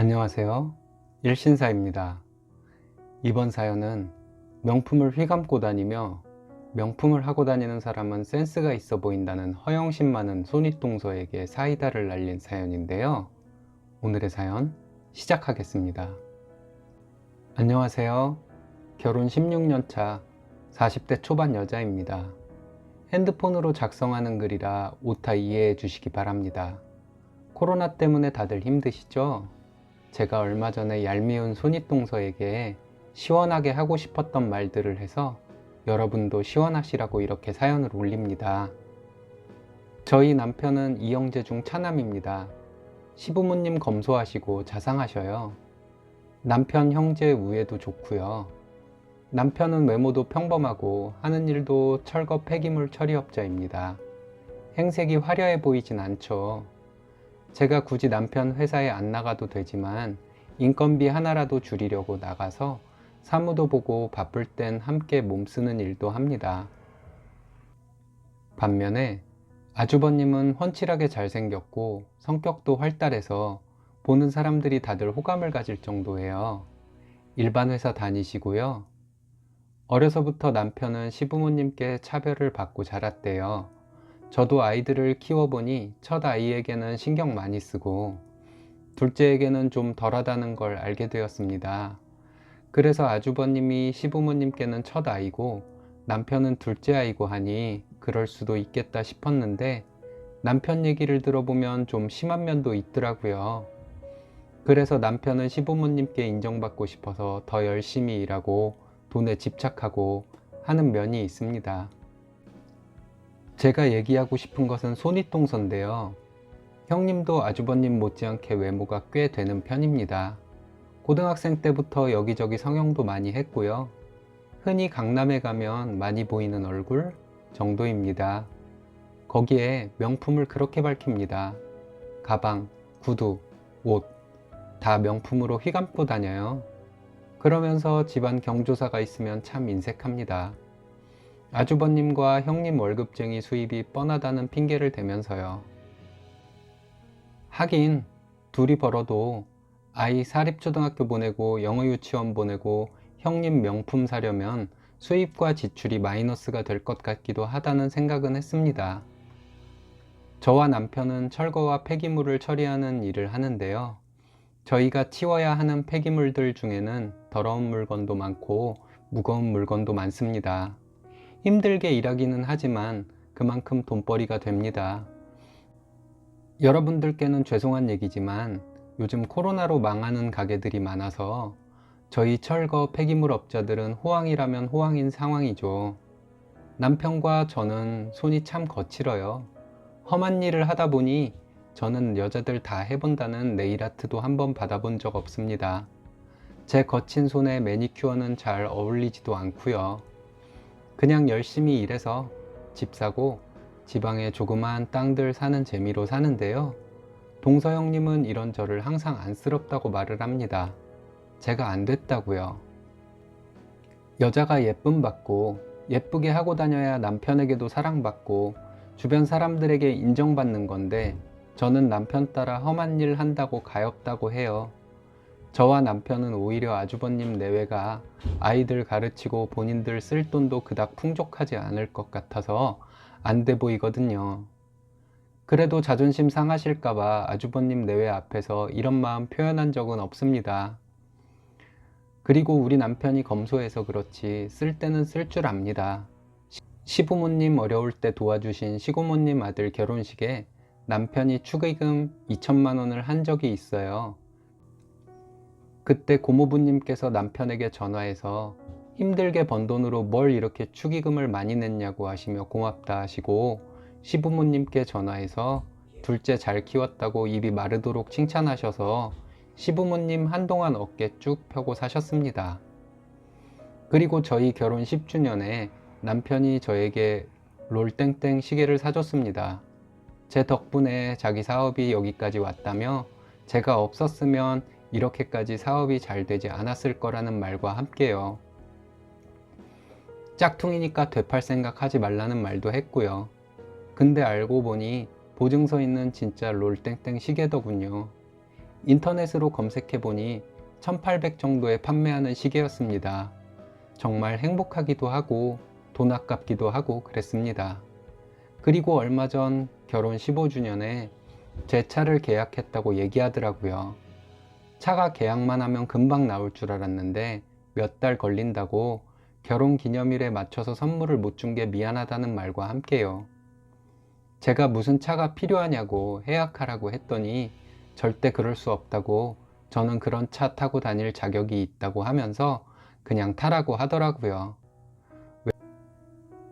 안녕하세요. 일신사입니다. 이번 사연은 명품을 휘감고 다니며 명품을 하고 다니는 사람은 센스가 있어 보인다는 허영심 많은 손윗동서에게 사이다를 날린 사연인데요. 오늘의 사연 시작하겠습니다. 안녕하세요. 결혼 16년 차 40대 초반 여자입니다. 핸드폰으로 작성하는 글이라 오타 이해해 주시기 바랍니다. 코로나 때문에 다들 힘드시죠? 제가 얼마 전에 얄미운 손윗동서에게 시원하게 하고 싶었던 말들을 해서 여러분도 시원하시라고 이렇게 사연을 올립니다. 저희 남편은 이영재 중 차남입니다. 시부모님 검소하시고 자상하셔요. 남편 형제 우애도 좋고요. 남편은 외모도 평범하고 하는 일도 철거 폐기물 처리업자입니다. 행색이 화려해 보이진 않죠. 제가 굳이 남편 회사에 안 나가도 되지만 인건비 하나라도 줄이려고 나가서 사무도 보고 바쁠 땐 함께 몸쓰는 일도 합니다. 반면에 아주버님은 훤칠하게 잘생겼고 성격도 활달해서 보는 사람들이 다들 호감을 가질 정도예요. 일반 회사 다니시고요. 어려서부터 남편은 시부모님께 차별을 받고 자랐대요. 저도 아이들을 키워보니 첫 아이에게는 신경 많이 쓰고 둘째에게는 좀 덜하다는 걸 알게 되었습니다. 그래서 아주버님이 시부모님께는 첫 아이고 남편은 둘째 아이고 하니 그럴 수도 있겠다 싶었는데 남편 얘기를 들어보면 좀 심한 면도 있더라고요. 그래서 남편은 시부모님께 인정받고 싶어서 더 열심히 일하고 돈에 집착하고 하는 면이 있습니다. 제가 얘기하고 싶은 것은 손윗동서인데요. 형님도 아주버님 못지않게 외모가 꽤 되는 편입니다. 고등학생 때부터 여기저기 성형도 많이 했고요. 흔히 강남에 가면 많이 보이는 얼굴 정도입니다. 거기에 명품을 그렇게 밝힙니다. 가방, 구두, 옷, 다 명품으로 휘감고 다녀요. 그러면서 집안 경조사가 있으면 참 인색합니다. 아주버님과 형님 월급쟁이 수입이 뻔하다는 핑계를 대면서요. 하긴 둘이 벌어도 아이 사립초등학교 보내고 영어 유치원 보내고 형님 명품 사려면 수입과 지출이 마이너스가 될 것 같기도 하다는 생각은 했습니다. 저와 남편은 철거와 폐기물을 처리하는 일을 하는데요. 저희가 치워야 하는 폐기물들 중에는 더러운 물건도 많고 무거운 물건도 많습니다. 힘들게 일하기는 하지만 그만큼 돈벌이가 됩니다. 여러분들께는 죄송한 얘기지만 요즘 코로나로 망하는 가게들이 많아서 저희 철거 폐기물 업자들은 호황이라면 호황인 상황이죠. 남편과 저는 손이 참 거칠어요. 험한 일을 하다 보니 저는 여자들 다 해본다는 네일 아트도 한번 받아본 적 없습니다. 제 거친 손에 매니큐어는 잘 어울리지도 않고요. 그냥 열심히 일해서 집 사고 지방에 조그마한 땅들 사는 재미로 사는데요. 동서 형님은 이런 저를 항상 안쓰럽다고 말을 합니다. 제가 안 됐다고요. 여자가 예쁨 받고 예쁘게 하고 다녀야 남편에게도 사랑받고 주변 사람들에게 인정받는 건데 저는 남편 따라 험한 일 한다고 가엾다고 해요. 저와 남편은 오히려 아주버님 내외가 아이들 가르치고 본인들 쓸 돈도 그닥 풍족하지 않을 것 같아서 안 돼 보이거든요. 그래도 자존심 상하실까봐 아주버님 내외 앞에서 이런 마음 표현한 적은 없습니다. 그리고 우리 남편이 검소해서 그렇지 쓸 때는 쓸 줄 압니다. 시부모님 어려울 때 도와주신 시고모님 아들 결혼식에 남편이 축의금 2천만 원을 한 적이 있어요. 그때 고모부님께서 남편에게 전화해서 힘들게 번 돈으로 뭘 이렇게 축의금을 많이 냈냐고 하시며 고맙다 하시고 시부모님께 전화해서 둘째 잘 키웠다고 입이 마르도록 칭찬하셔서 시부모님 한동안 어깨 쭉 펴고 사셨습니다. 그리고 저희 결혼 10주년에 남편이 저에게 롤땡땡 시계를 사줬습니다. 제 덕분에 자기 사업이 여기까지 왔다며 제가 없었으면 이렇게까지 사업이 잘 되지 않았을 거라는 말과 함께요. 짝퉁이니까 되팔 생각 하지 말라는 말도 했고요. 근데 알고 보니 보증서 있는 진짜 롤땡땡 시계더군요. 인터넷으로 검색해 보니 1800 정도에 판매하는 시계였습니다. 정말 행복하기도 하고 돈 아깝기도 하고 그랬습니다. 그리고 얼마 전 결혼 15주년에 제 차를 계약했다고 얘기하더라고요. 차가 계약만 하면 금방 나올 줄 알았는데 몇 달 걸린다고 결혼 기념일에 맞춰서 선물을 못 준 게 미안하다는 말과 함께요. 제가 무슨 차가 필요하냐고 해약하라고 했더니 절대 그럴 수 없다고 저는 그런 차 타고 다닐 자격이 있다고 하면서 그냥 타라고 하더라고요.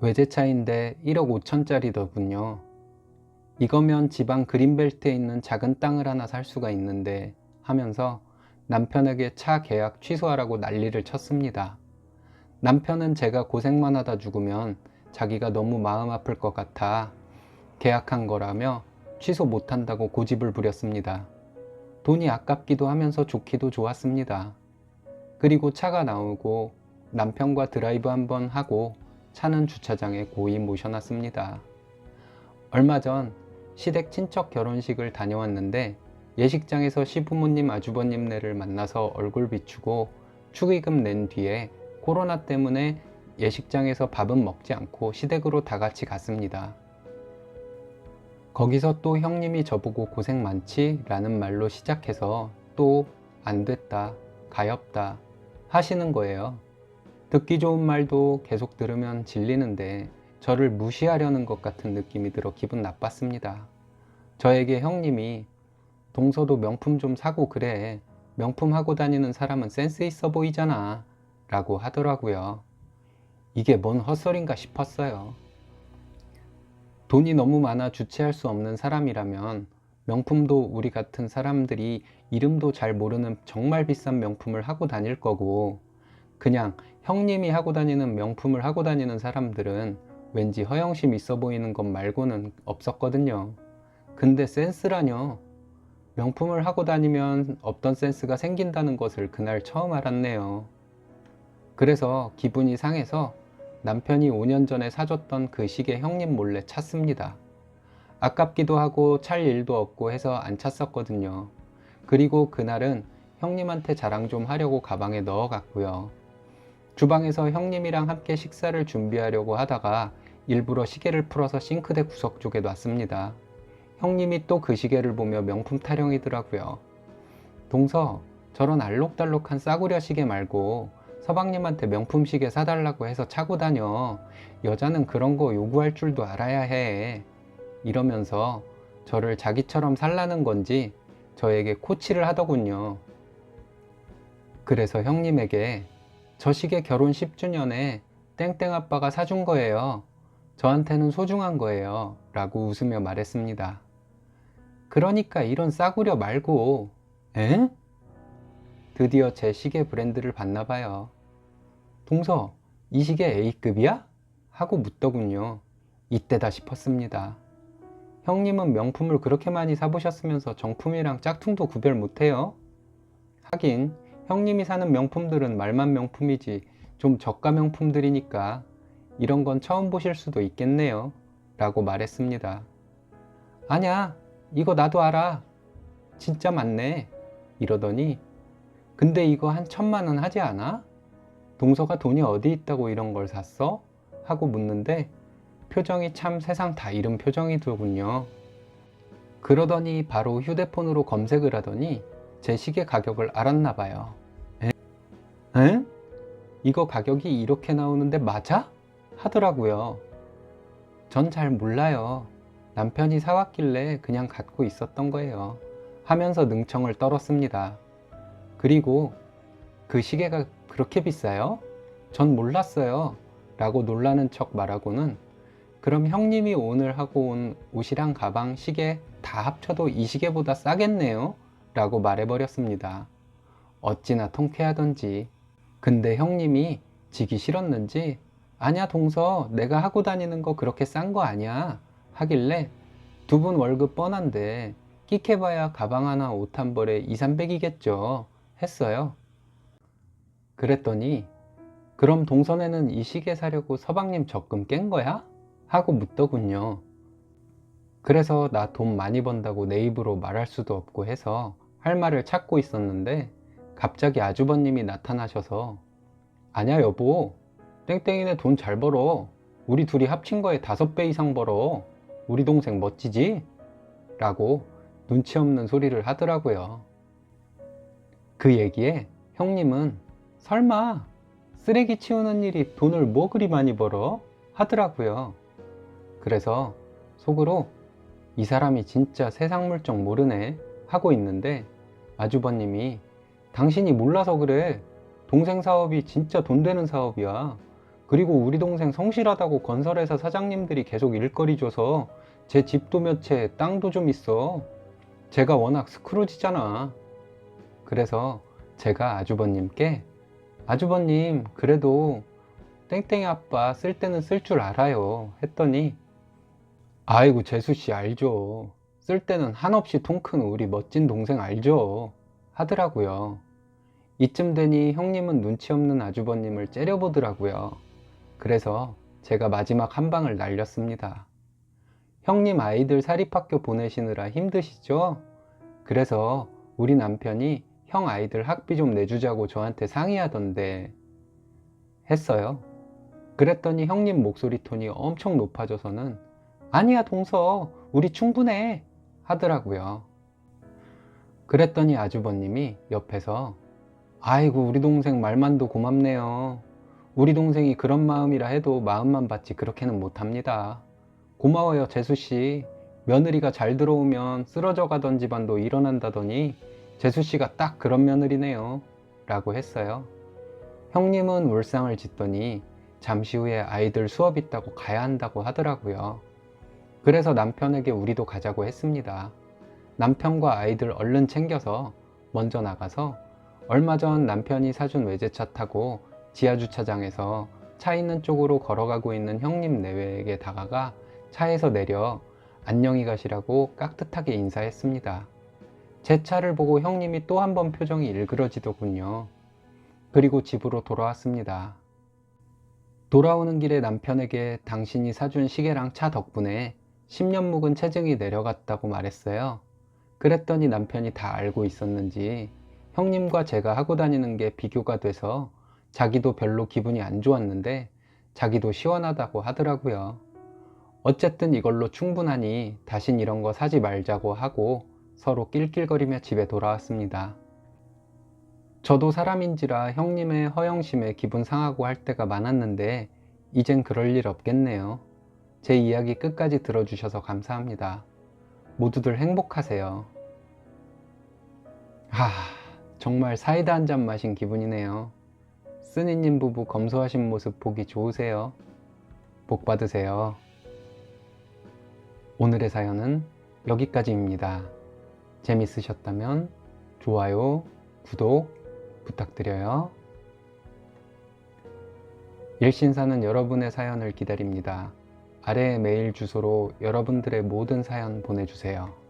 외제차인데 1억 5천짜리더군요. 이거면 지방 그린벨트에 있는 작은 땅을 하나 살 수가 있는데 하면서 남편에게 차 계약 취소하라고 난리를 쳤습니다. 남편은 제가 고생만 하다 죽으면 자기가 너무 마음 아플 것 같아 계약한 거라며 취소 못한다고 고집을 부렸습니다. 돈이 아깝기도 하면서 좋기도 좋았습니다. 그리고 차가 나오고 남편과 드라이브 한번 하고 차는 주차장에 고이 모셔놨습니다. 얼마 전 시댁 친척 결혼식을 다녀왔는데 예식장에서 시부모님 아주버님네를 만나서 얼굴 비추고 축의금 낸 뒤에 코로나 때문에 예식장에서 밥은 먹지 않고 시댁으로 다 같이 갔습니다. 거기서 또 형님이 저보고 고생 많지? 라는 말로 시작해서 또 안 됐다, 가엾다 하시는 거예요. 듣기 좋은 말도 계속 들으면 질리는데 저를 무시하려는 것 같은 느낌이 들어 기분 나빴습니다. 저에게 형님이 동서도 명품 좀 사고 그래. 명품 하고 다니는 사람은 센스 있어 보이잖아. 라고 하더라고요. 이게 뭔 헛소린가 싶었어요. 돈이 너무 많아 주체할 수 없는 사람이라면 명품도 우리 같은 사람들이 이름도 잘 모르는 정말 비싼 명품을 하고 다닐 거고 그냥 형님이 하고 다니는 명품을 하고 다니는 사람들은 왠지 허영심 있어 보이는 것 말고는 없었거든요. 근데 센스라뇨. 명품을 하고 다니면 없던 센스가 생긴다는 것을 그날 처음 알았네요. 그래서 기분이 상해서 남편이 5년 전에 사줬던 그 시계 형님 몰래 찼습니다. 아깝기도 하고 찰 일도 없고 해서 안 찼었거든요. 그리고 그날은 형님한테 자랑 좀 하려고 가방에 넣어갔고요. 주방에서 형님이랑 함께 식사를 준비하려고 하다가 일부러 시계를 풀어서 싱크대 구석 쪽에 놨습니다. 형님이 또 그 시계를 보며 명품 타령이더라고요. 동서, 저런 알록달록한 싸구려 시계 말고 서방님한테 명품 시계 사달라고 해서 차고 다녀. 여자는 그런 거 요구할 줄도 알아야 해. 이러면서 저를 자기처럼 살라는 건지 저에게 코치를 하더군요. 그래서 형님에게 저 시계 결혼 10주년에 땡땡 아빠가 사준 거예요. 저한테는 소중한 거예요. 라고 웃으며 말했습니다. 그러니까 이런 싸구려 말고, 에? 드디어 제 시계 브랜드를 봤나 봐요. 동서, 이 시계 A급이야? 하고 묻더군요. 이때다 싶었습니다. 형님은 명품을 그렇게 많이 사보셨으면서 정품이랑 짝퉁도 구별 못해요? 하긴, 형님이 사는 명품들은 말만 명품이지 좀 저가 명품들이니까 이런 건 처음 보실 수도 있겠네요. 라고 말했습니다. 아냐, 이거 나도 알아. 진짜 많네. 이러더니, 근데 이거 한 천만 원 하지 않아? 동서가 돈이 어디 있다고 이런 걸 샀어? 하고 묻는데, 표정이 참 세상 다 잃은 표정이더군요. 그러더니 바로 휴대폰으로 검색을 하더니 제 시계 가격을 알았나 봐요. 에? 에? 이거 가격이 이렇게 나오는데 맞아? 하더라고요. 전 잘 몰라요. 남편이 사왔길래 그냥 갖고 있었던 거예요. 하면서 능청을 떨었습니다. 그리고 그 시계가 그렇게 비싸요? 전 몰랐어요. 라고 놀라는 척 말하고는 그럼 형님이 오늘 하고 온 옷이랑 가방, 시계 다 합쳐도 이 시계보다 싸겠네요? 라고 말해버렸습니다. 어찌나 통쾌하던지. 근데 형님이 지기 싫었는지 아냐 동서 내가 하고 다니는 거 그렇게 싼 거 아니야 하길래 두 분 월급 뻔한데 끽해봐야 가방 하나 옷 한 벌에 2, 300이겠죠 했어요. 그랬더니 그럼 동선에는 이 시계 사려고 서방님 적금 깬 거야? 하고 묻더군요. 그래서 나 돈 많이 번다고 내 입으로 말할 수도 없고 해서 할 말을 찾고 있었는데 갑자기 아주버님이 나타나셔서 아냐 여보 땡땡이네 돈 잘 벌어 우리 둘이 합친 거에 다섯 배 이상 벌어 우리 동생 멋지지? 라고 눈치 없는 소리를 하더라고요. 그 얘기에 형님은 설마 쓰레기 치우는 일이 돈을 뭐 그리 많이 벌어? 하더라고요. 그래서 속으로 이 사람이 진짜 세상 물정 모르네 하고 있는데 아주버님이 당신이 몰라서 그래. 동생 사업이 진짜 돈 되는 사업이야. 그리고 우리 동생 성실하다고 건설회사 사장님들이 계속 일거리 줘서 제 집도 몇 채, 땅도 좀 있어. 제가 워낙 스크루지잖아. 그래서 제가 아주버님께 아주버님 그래도 땡땡이 아빠 쓸 때는 쓸 줄 알아요. 했더니 아이고 재수씨 알죠. 쓸 때는 한없이 통큰 우리 멋진 동생 알죠. 하더라고요. 이쯤 되니 형님은 눈치 없는 아주버님을 째려보더라고요 그래서 제가 마지막 한 방을 날렸습니다 형님 아이들 사립학교 보내시느라 힘드시죠? 그래서 우리 남편이 형 아이들 학비 좀 내주자고 저한테 상의하던데 했어요. 그랬더니 형님 목소리 톤이 엄청 높아져서는 아니야 동서 우리 충분해 하더라고요. 그랬더니 아주버님이 옆에서 아이고 우리 동생 말만도 고맙네요. 우리 동생이 그런 마음이라 해도 마음만 받지 그렇게는 못합니다. 고마워요 재수씨. 며느리가 잘 들어오면 쓰러져 가던 집안도 일어난다더니 재수씨가 딱 그런 며느리네요. 라고 했어요. 형님은 울상을 짓더니 잠시 후에 아이들 수업 있다고 가야 한다고 하더라고요. 그래서 남편에게 우리도 가자고 했습니다. 남편과 아이들 얼른 챙겨서 먼저 나가서 얼마 전 남편이 사준 외제차 타고 지하주차장에서 차 있는 쪽으로 걸어가고 있는 형님 내외에게 다가가 차에서 내려 안녕히 가시라고 깍듯하게 인사했습니다. 제 차를 보고 형님이 또 한 번 표정이 일그러지더군요. 그리고 집으로 돌아왔습니다. 돌아오는 길에 남편에게 당신이 사준 시계랑 차 덕분에 10년 묵은 체증이 내려갔다고 말했어요. 그랬더니 남편이 다 알고 있었는지 형님과 제가 하고 다니는 게 비교가 돼서 자기도 별로 기분이 안 좋았는데 자기도 시원하다고 하더라고요. 어쨌든 이걸로 충분하니 다신 이런 거 사지 말자고 하고 서로 낄낄거리며 집에 돌아왔습니다. 저도 사람인지라 형님의 허영심에 기분 상하고 할 때가 많았는데 이젠 그럴 일 없겠네요. 제 이야기 끝까지 들어주셔서 감사합니다. 모두들 행복하세요. 하, 정말 사이다 한 잔 마신 기분이네요. 쓰니님 부부 검소하신 모습 보기 좋으세요. 복 받으세요. 오늘의 사연은 여기까지입니다. 재밌으셨다면 좋아요, 구독 부탁드려요. 일신사는 여러분의 사연을 기다립니다. 아래 메일 주소로 여러분들의 모든 사연 보내주세요.